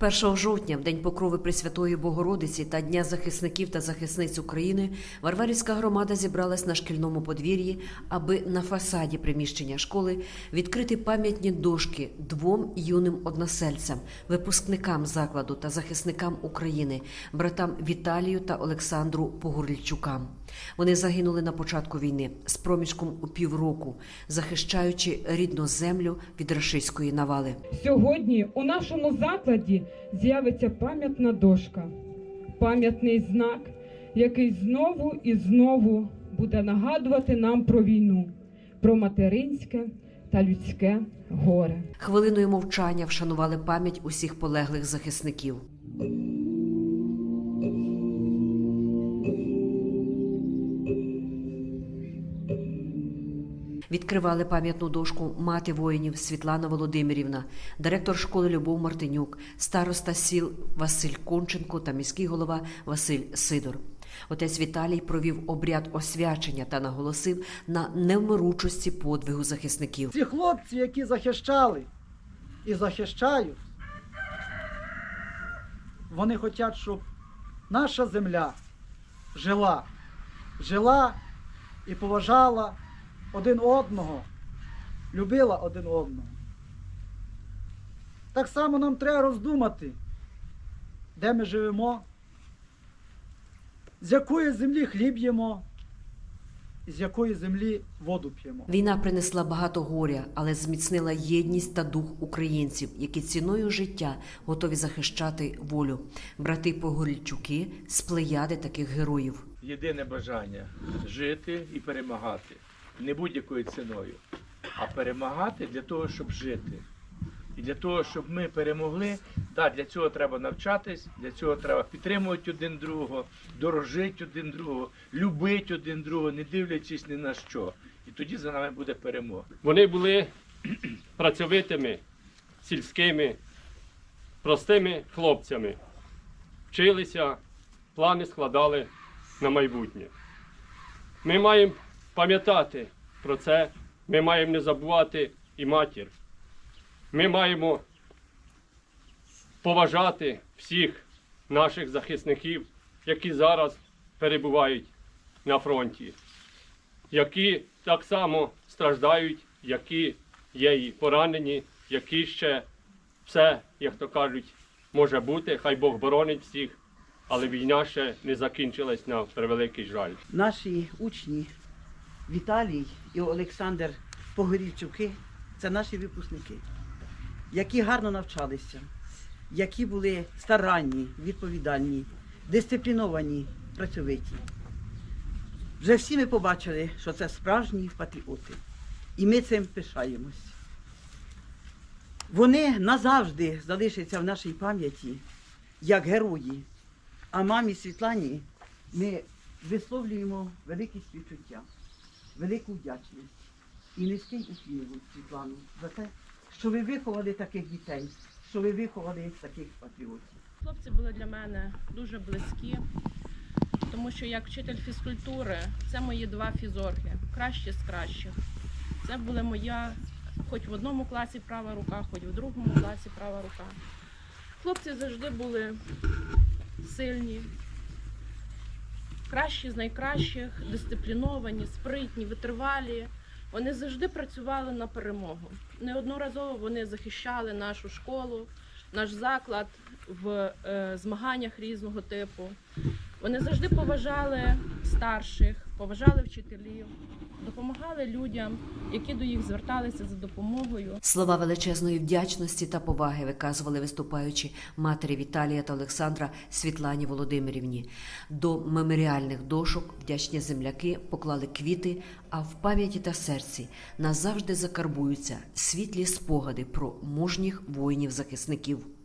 1 жовтня, в день покрови Пресвятої Богородиці та Дня захисників та захисниць України, Варварівська громада зібралась на шкільному подвір'ї, аби на фасаді приміщення школи відкрити пам'ятні дошки двом юним односельцям, випускникам закладу та захисникам України, братам Віталію та Олександру Погорльчукам. Вони загинули на початку війни з проміжком у півроку, захищаючи рідну землю від рашистської навали. Сьогодні у нашому закладі з'явиться пам'ятна дошка, пам'ятний знак, який знову і знову буде нагадувати нам про війну, про материнське та людське горе. Хвилиною мовчання вшанували пам'ять усіх полеглих захисників. Відкривали пам'ятну дошку мати воїнів Світлана Володимирівна, директор школи Любов Мартинюк, староста сіл Василь Конченко та міський голова Василь Сидор. Отець Віталій провів обряд освячення та наголосив на невмиручості подвигу захисників. Ці хлопці, які захищали і захищають, вони хочуть, щоб наша земля жила, жила і поважала один одного, любила один одного. Так само нам треба роздумати, де ми живемо, з якої землі хліб їмо, з якої землі воду п'ємо. Війна принесла багато горя, але зміцнила єдність та дух українців, які ціною життя готові захищати волю. Брати Погорільчуки з плеяди таких героїв. єдине бажання жити і перемагати. Не будь-якою ціною, а перемагати для того, щоб жити. І для того, щоб ми перемогли, так, для цього треба навчатись, для цього треба підтримувати один другого, дорожити один другого, любити один другого, не дивлячись ні на що. І тоді за нами буде перемога. Вони були працьовитими, сільськими, простими хлопцями. Вчилися, плани складали на майбутнє. Ми маємо пам'ятати про це, ми маємо не забувати і матір. Ми маємо поважати всіх наших захисників, які зараз перебувають на фронті які так само страждають, які є і поранені, які ще все, як то кажуть, може бути. Хай Бог боронить всіх, але війна ще не закінчилась на превеликий жаль. Наші учні Віталій і Олександр Погорільчуки це наші випускники, які гарно навчалися, які були старанні, відповідальні, дисципліновані, працьовиті. Вже всі ми побачили, що це справжні патріоти. І ми цим пишаємось. Вони назавжди залишаться в нашій пам'яті як герої. А мамі Світлані ми висловлюємо велике співчуття, велику вдячність і низький уклін Світлану за те, що ви виховали таких дітей, що ви виховали таких патріотів. Хлопці були для мене дуже близькі, тому що як вчитель фізкультури це мої два фізорги, кращі з кращих. Це була моя, хоч в одному класі права рука, хоч в другому класі права рука. Хлопці завжди були сильні, кращі з найкращих, дисципліновані, спритні, витривалі. Вони завжди працювали на перемогу. Неодноразово вони захищали нашу школу, наш заклад в е, змаганнях різного типу. Вони завжди поважали старших, поважали вчителів, допомагали людям, які до їх зверталися за допомогою. Слова величезної вдячності та поваги виказували виступаючі матері Віталія та Олександра Світлані Володимирівні. До меморіальних дошок вдячні земляки поклали квіти, а в пам'яті та серці назавжди закарбуються світлі спогади про мужніх воїнів-захисників.